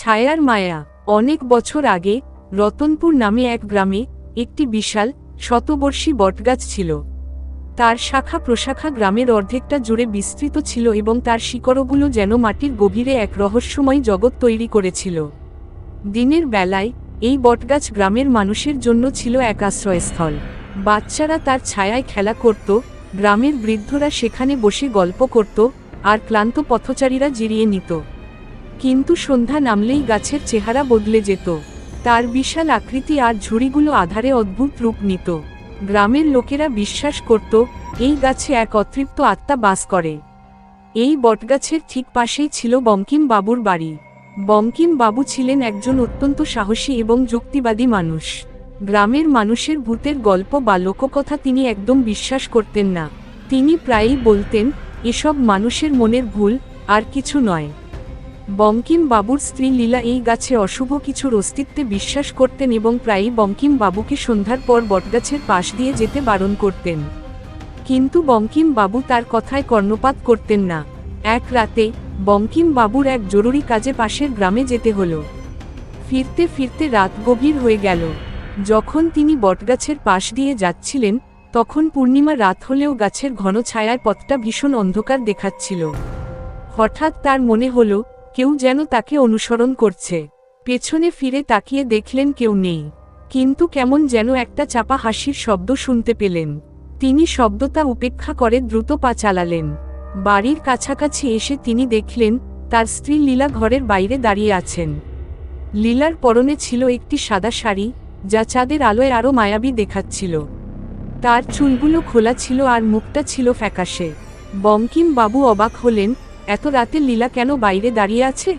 ছায়ার মায়া। অনেক বছর আগে, রতনপুর নামে এক গ্রামে, একটি বিশাল, শতবর্ষী বটগাছ ছিল। তার শাখা প্রশাখা গ্রামের অর্ধেকটা জুড়ে বিস্তৃত ছিল এবং তার শিকড়গুলো যেন মাটির গভীরে এক রহস্যময় জগৎ তৈরি করেছিল। দিনের বেলায়, এই বটগাছ গ্রামের মানুষের জন্য ছিল এক আশ্রয়স্থল। বাচ্চারা তার ছায়ায় খেলা করত, গ্রামের বৃদ্ধরা সেখানে বসে গল্প করত, আর ক্লান্ত পথচারীরা জিরিয়ে নিত। কিন্তু সন্ধ্যা নামলেই গাছের চেহারা বদলে যেত। তার বিশাল আকৃতি আর ঝুড়িগুলো আধারে অদ্ভুত রূপ নিত। গ্রামের লোকেরা বিশ্বাস করত, এই গাছে এক অতৃপ্ত আত্মা বাস করে। এই বটগাছের ঠিক পাশেই ছিল বঙ্কিম বাবুর বাড়ি। বঙ্কিম বাবু ছিলেন একজন অত্যন্ত সাহসী এবং যুক্তিবাদী মানুষ। গ্রামের মানুষের ভূতের গল্প বা লোককথা তিনি একদম বিশ্বাস করতেন না। তিনি প্রায়ই বলতেন, এসব মানুষের মনের ভুল, আর কিছু নয়। বঙ্কিম বাবুর স্ত্রী লীলা এই গাছে অশুভ কিছুর অস্তিত্বে বিশ্বাস করতেন এবং প্রায়ই বঙ্কিম বাবুকে সন্ধ্যার পর বটগাছের পাশ দিয়ে যেতে বারণ করতেন। কিন্তু বঙ্কিম বাবু তার কথায় কর্ণপাত করতেন না। এক রাতে, বঙ্কিম বাবুর এক জরুরি কাজে পাশের গ্রামে যেতে হলো। ফিরতে ফিরতে রাত গভীর হয়ে গেল। যখন তিনি বটগাছের পাশ দিয়ে যাচ্ছিলেন, তখন পূর্ণিমা রাত হলেও গাছের ঘন ছায়ায় পথটা ভীষণ অন্ধকার দেখাচ্ছিল। হঠাৎ তার মনে হলো কেউ যেন তাকে অনুসরণ করছে। পেছনে ফিরে তাকিয়ে দেখলেন কেউ নেই। কিন্তু কেমন যেন একটা চাপা হাসির শব্দ শুনতে পেলেন। তিনি শব্দটা উপেক্ষা করে দ্রুত পা চালালেন। বাড়ির কাছাকাছি এসে তিনি দেখলেন, তার স্ত্রী লীলা ঘরের বাইরে দাঁড়িয়ে আছেন। লীলার পরনে ছিল একটি সাদা শাড়ি, যা চাঁদের আলোয় আরও মায়াবী দেখাচ্ছিল। তার চুলগুলো খোলা ছিল আর মুখটা ছিল ফ্যাকাশে। বঙ্কিম বাবু অবাক হলেন এত রাতে লীলা কেন বাইরে দাঁড়িয়ে আছে?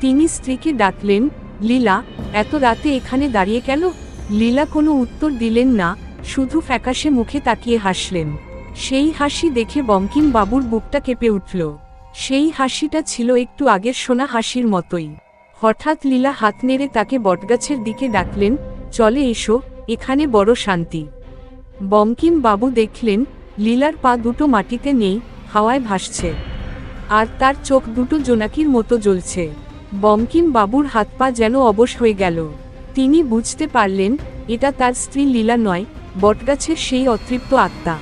তিনি স্ত্রীকে ডাকলেন, লীলা, এত রাতে এখানে দাঁড়িয়ে কেন? লীলা কোনো উত্তর দিলেন না, শুধু ফ্যাকাশে মুখে তাকিয়ে হাসলেন। সেই হাসি দেখে বঙ্কিম বাবুর বুকটা কেঁপে উঠল। সেই হাসিটা ছিল একটু আগের সোনা হাসির মতোই। হঠাৎ লীলা হাত নেড়ে তাকে বটগাছের দিকে ডাকলেন, চলে এসো, এখানে বড় শান্তি। বঙ্কিম বাবু দেখলেন, লীলার পা দুটো মাটিতে নেই, হাওয়ায় ভাসছে। আর তার চোখ দুটো জোনাকির মতো জ্বলছে। বঙ্কিম বাবুর হাত পা যেন অবশ হয়ে গেল। তিনি বুঝতে পারলেন, এটা তার স্ত্রী লীলা নয়, বটগাছের সেই অতৃপ্ত আত্মা।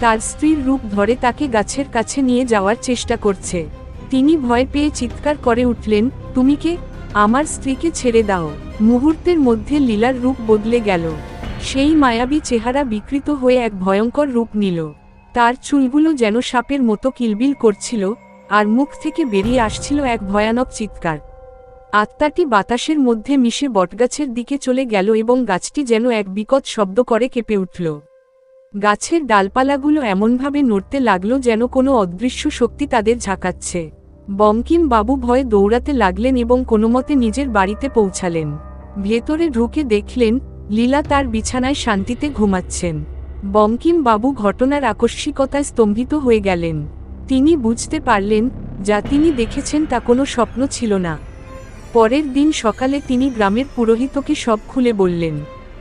তার স্ত্রীর রূপ ধরে তাকে গাছের কাছে নিয়ে যাওয়ার চেষ্টা করছে। তিনি ভয় পেয়ে চিৎকার করে উঠলেন, তুমি কে? আমার স্ত্রীকে ছেড়ে দাও। মুহূর্তের মধ্যে লীলার রূপ বদলে গেল। সেই মায়াবী চেহারা বিকৃত হয়ে এক ভয়ঙ্কর রূপ নিল। তার চুলগুলো যেন সাপের মতো কিলবিল করছিল আর মুখ থেকে বেরিয়ে আসছিল এক ভয়ানক চিৎকার। আত্মাটি বাতাসের মধ্যে মিশে বটগাছের দিকে চলে গেল এবং গাছটি যেন এক বিকট শব্দ করে কেঁপে উঠল। গাছের ডালপালাগুলো এমনভাবে নড়তে লাগল যেন কোনো অদৃশ্য শক্তি তাদের ঝাঁকাচ্ছে। বঙ্কিম বাবু ভয়ে দৌড়াতে লাগলেন এবং কোনোমতে নিজের বাড়িতে পৌঁছালেন। ভেতরে ঢুকে দেখলেন, লীলা তার বিছানায় শান্তিতে ঘুমাচ্ছেন। বঙ্কিম বাবু ঘটনার আকস্মিকতায় স্তম্ভিত হয়ে গেলেন। তিনি বুঝতে পারলেন, যা তিনি দেখেছেন তা কোনো স্বপ্ন ছিল না। পরের দিন সকালে তিনি গ্রামের পুরোহিতকে সব খুলে বললেন।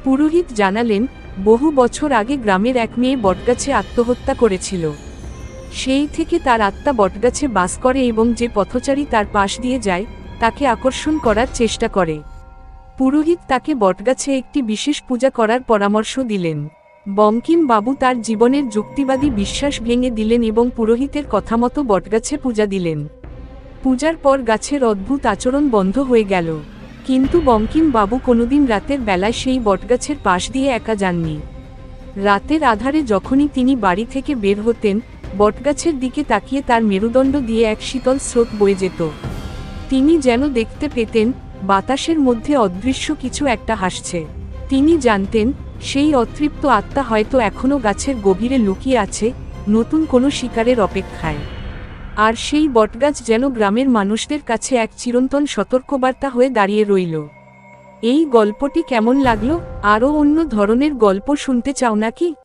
পুরোহিত জানালেন, বহু বছর আগে গ্রামের এক মেয়ে বটগাছে আত্মহত্যা করেছিল। সেই থেকে তার আত্মা বটগাছে বাস করে এবং যে পথচারী তার পাশ দিয়ে যায়, তাকে আকর্ষণ করার চেষ্টা করে। পুরোহিত তাকে বটগাছে একটি বিশেষ পূজা করার পরামর্শ দিলেন। বঙ্কিম বাবু তার জীবনের যুক্তিবাদী বিশ্বাস ভেঙে দিলেন এবং পুরোহিতের কথা মতো বটগাছে পূজা দিলেন। পূজার পর গাছের অদ্ভুত আচরণ বন্ধ হয়ে গেল। কিন্তু বঙ্কিম বাবু কোনোদিন রাতের বেলায় সেই বটগাছের পাশ দিয়ে একা যাননি। রাতের আধারে যখনই তিনি বাড়ি থেকে বের হতেন, বটগাছের দিকে তাকিয়ে তার মেরুদণ্ড দিয়ে এক শীতল স্রোত বয়ে যেত। তিনি যেন দেখতে পেতেন, বাতাসের মধ্যে অদৃশ্য কিছু একটা হাসছে। তিনি জানতেন সেই অতৃপ্ত আত্মা হয়তো এখনও গাছের গভীরে লুকিয়ে আছে, নতুন কোনো শিকারের অপেক্ষায়। আর সেই বটগাছ যেন গ্রামের মানুষদের কাছে এক চিরন্তন সতর্কবার্তা হয়ে দাঁড়িয়ে রইল। এই গল্পটি কেমন লাগল? আরও অন্য ধরনের গল্প শুনতে চাও নাকি?